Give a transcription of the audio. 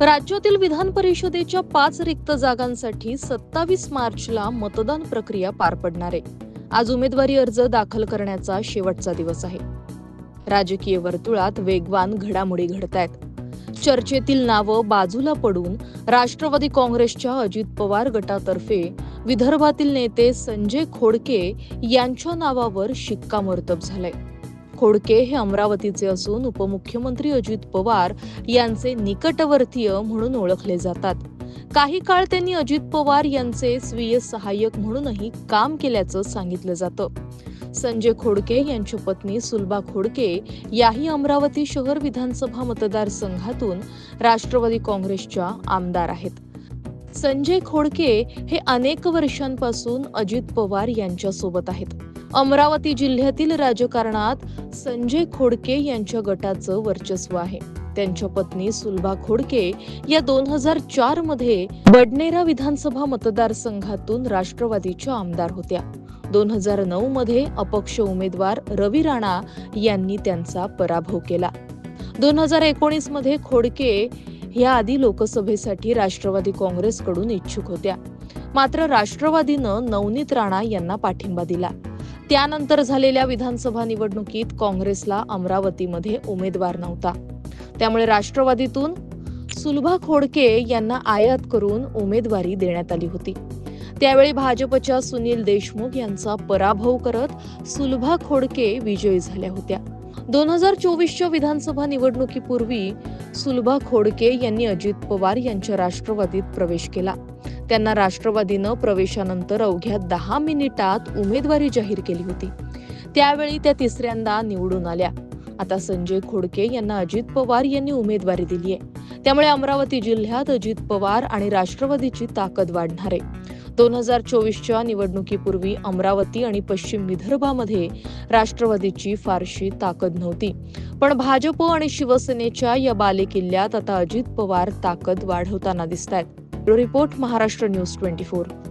राज्यातील विधान परिषदेच्या पाच रिक्त जागांसाठी सत्तावीस मार्चला मतदान प्रक्रिया पार पडणार आहे. आज उमेदवारी अर्ज दाखल करण्याचा शेवटचा दिवस आहे. राजकीय वर्तुळात वेगवान घडामोडी घडत आहेत चर्चेतील नावं बाजूला पडून राष्ट्रवादी काँग्रेसच्या अजित पवार गटातर्फे विदर्भातील नेते संजय खोडके यांच्या नावावर शिक्कामोर्तब झालंय. खोडके हे अमरावतीचे असून उपमुख्यमंत्री अजित पवार यांचे निकटवर्तीय म्हणून ओळखले जातात. काही काळ त्यांनी अजित पवार यांचे स्वीय सहाय्यक म्हणूनही काम केल्याचं सांगितलं जातं. संजय खोडके यांची पत्नी सुलभा खोडके याही अमरावती शहर विधानसभा मतदारसंघातून राष्ट्रवादी काँग्रेसच्या आमदार आहेत. संजय खोडके हे अनेक वर्षांपासून अजित पवार यांच्यासोबत आहेत. अमरावती जिल्ह्यातील राजकारणात संजय खोडके यांच्या गटाचं वर्चस्व आहे. त्यांच्या पत्नी सुलभा खोडके या दोन हजार चारमध्ये बडनेरा विधानसभा मतदारसंघातून राष्ट्रवादीच्या आमदार होत्या. दोन हजार नऊ मध्ये अपक्ष उमेदवार रवी राणा यांनी त्यांचा पराभव केला. दोन हजार एकोणीसमध्ये खोडके या आधी लोकसभेसाठी राष्ट्रवादी काँग्रेसकडून इच्छुक होत्या. मात्र राष्ट्रवादीनं नवनीत राणा यांना पाठिंबा दिला. त्यानंतर झालेल्या विधानसभा निवडणुकीत काँग्रेसला अमरावतीमध्ये उमेदवार नव्हता. त्यामुळे राष्ट्रवादीतून सुलभा खोडके यांना आयात करून उमेदवारी देण्यात आली होती. त्यावेळी भाजपच्या सुनील देशमुख यांचा पराभव करत सुलभा खोडके विजयी झाल्या होत्या. दोन हजार चोवीसच्या विधानसभा निवडणुकीपूर्वी सुलभा खोडके यांनी अजित पवार यांच्या राष्ट्रवादीत प्रवेश केला. त्यांना राष्ट्रवादीनं प्रवेशानंतर अवघ्या दहा मिनिटात उमेदवारी जाहीर केली होती. त्यावेळी त्या तिसऱ्यांदा निवडून आल्या. आता संजय खोडके यांना अजित पवार यांनी उमेदवारी दिली आहे त्यामुळे अमरावती जिल्ह्यात अजित पवार आणि राष्ट्रवादीची ताकद वाढणार आहे. दोन हजार चोवीसच्या निवडणुकीपूर्वी अमरावती आणि पश्चिम विदर्भामध्ये राष्ट्रवादीची फारशी ताकद नव्हती. पण भाजप आणि शिवसेनेच्या या बालेकिल्ल्यात आता अजित पवार ताकद वाढवताना दिसत आहेत Report Maharashtra News 24.